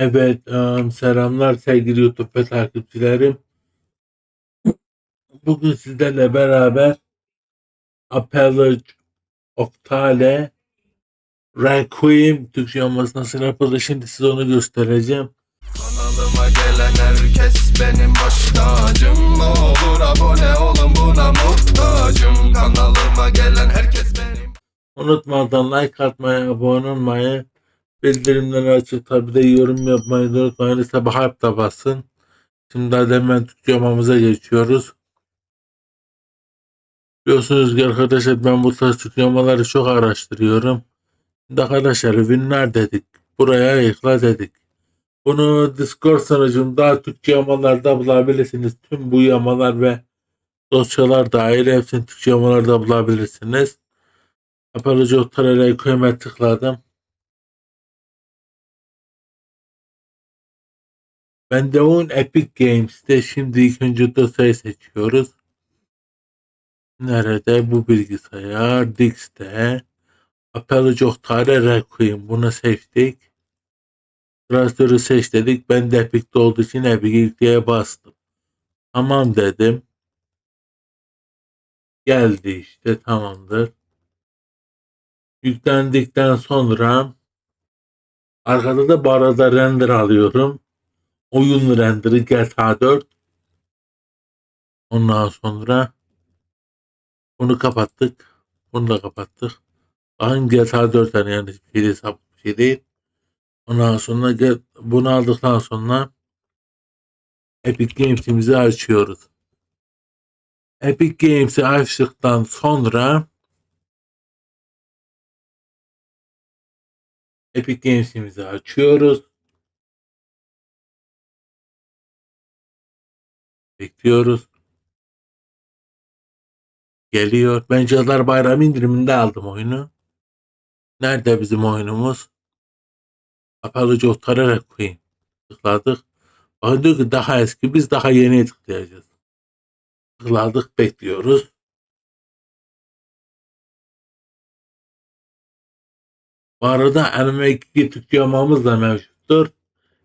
Evet, eee, selamlar sevgili YouTube takipçilerim. Bugün sizlerle beraber Appellage Octale Requiem Türkçe yaması nasıl yapılır şimdi size onu göstereceğim. Kanalıma gelen herkes benim baş tacım Ne olur abone olun buna muhtacım Kanalıma gelen herkes benim Unutmadan like atmayı, abone olmayı, bildirimleri açıp tabi de yorum yapmayı unutmayın. Sabah harp da basın. Şimdi hadi hemen Türkçe yamamıza geçiyoruz. Biliyorsunuz ki arkadaşlar ben bu tarz Türkçe yamaları çok araştırıyorum. Şimdi arkadaşlar Winner dedik. Buraya ekla dedik. Bunu Discord sunucumda Türkçe yamalarda bulabilirsiniz. Tüm bu yamalar ve dosyalar dahil hepsini Türkçe yamalarda bulabilirsiniz. Koyma tıkladım. Ben de on Epic Games'te şimdi ilk önce dosyayı seçiyoruz. Nerede? Bu bilgisayar. Dix'te. Apoloji Otara Requiem. Bunu seçtik. Klasörü seç dedik. Ben de Epic'te olduğu için Epic yükleye bastım. Tamam dedim. Geldi işte tamamdır. Yüklendikten sonra arkada da bu arada render alıyorum. Oyun renderi GTA 4. Ondan sonra bunu kapattık. Bunu da kapattık. Bakın GTA 4 tane yani hiçbir şey sapık bir şey değil. Ondan sonra bunu aldıktan sonra Epic Games'imizi açıyoruz. Epic Games'i açtıktan sonra Epic Games'imizi açıyoruz. Bekliyoruz. Geliyor. Ben Cadılar Bayramı indiriminde aldım oyunu. Nerede bizim oyunumuz? Apology otararak koyayım. Tıkladık. Bakın diyor ki daha eski biz daha yeni tıklayacağız. Tıkladık bekliyoruz. Bu arada anime 2 Türkçe yamamız da mevcuttur.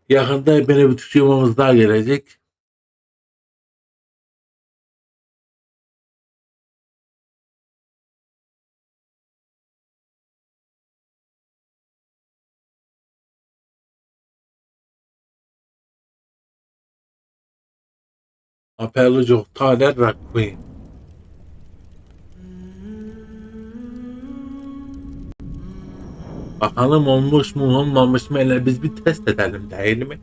Yakında yeni bir Türkçe daha gelecek. Apology otararak Requiem. Bakalım olmuş mu olmamış mı hele biz bir test edelim değil mi?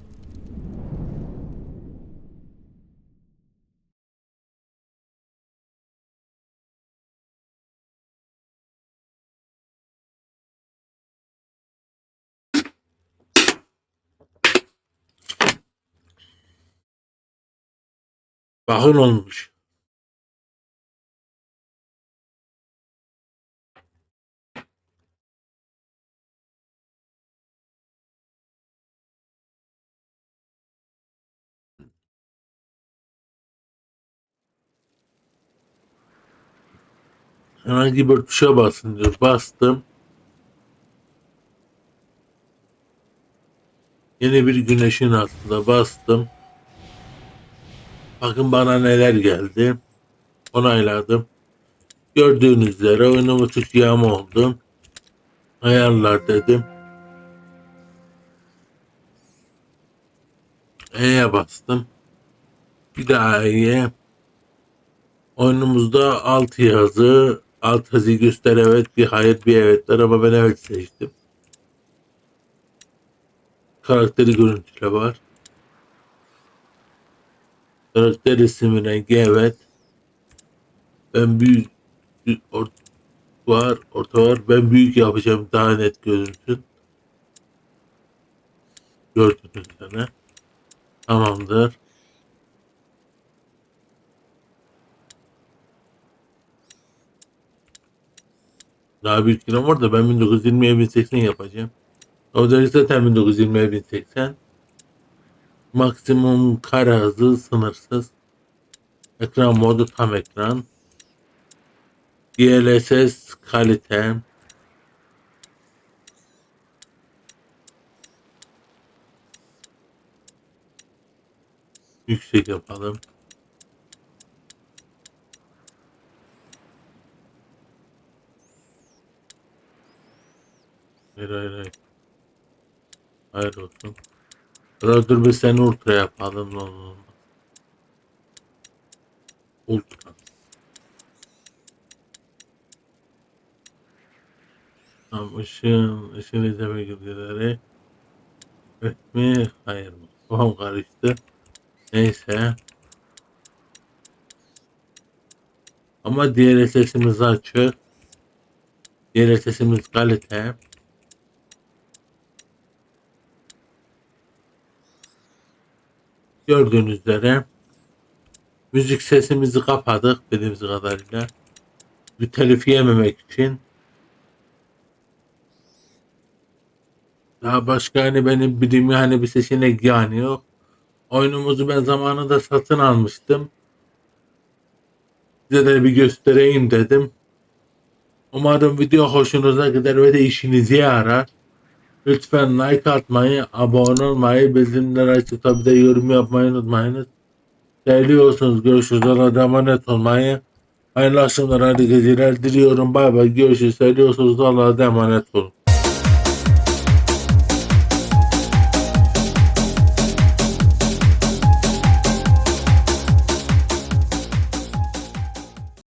Bakın olmuş. Herhangi bir tuşa basın diyor. Bastım. Yeni bir güneşin altında bastım. Bakın bana neler geldi. Onayladım. Gördüğünüz üzere oyunumu Türkiye'm oldu. Ayarlar dedim. E'ye bastım. Bir daha E'ye. Oyunumuzda alt yazı, alt yazı göster evet, bir hayır, bir evetler ama ben evet seçtim. Karakteri görüntüle var. Karakter ismi rengi. Ben büyük or, var, orta var. Ben büyük yapacağım daha net görünsün. Gördüğünüz üzere. Tamamdır. Daha büyük kiram var da ben 1920'ye 1080 yapacağım. O da zaten 1920'ye 1080. Maksimum kare hızı sınırsız. Ekran modu tam ekran. DLSS kalite. Yüksek yapalım. Hayır hayır hayır. Hayır olsun. Ya dur bir seni ultra yapalım. Ultra. Tamam ışığın, ışığın izleme bilgileri. Evet mi? Hayır mı? Kafam karıştı. Neyse. Ama diğer sesimiz açık. Diğer sesimiz kalite. Gördüğünüz üzere müzik sesimizi kapadık bildiğimiz kadarıyla. Bir telif yememek için. Daha başka hani benim bildiğim yani bir seçenek yani yok. Oyunumuzu ben zamanında satın almıştım. Size de bir göstereyim dedim. Umarım video hoşunuza gider ve de işinize yarar. Lütfen like atmayı, abone olmayı, bildirimleri açıp tabi de yorum yapmayı unutmayınız. Seviyorsunuz. Görüşürüz. Allah'a emanet olmayı. Hayırlı akşamlar, hayırlı geceler diliyorum. Bay bay. Görüşürüz. Seviyorsunuz. Allah'a emanet olun.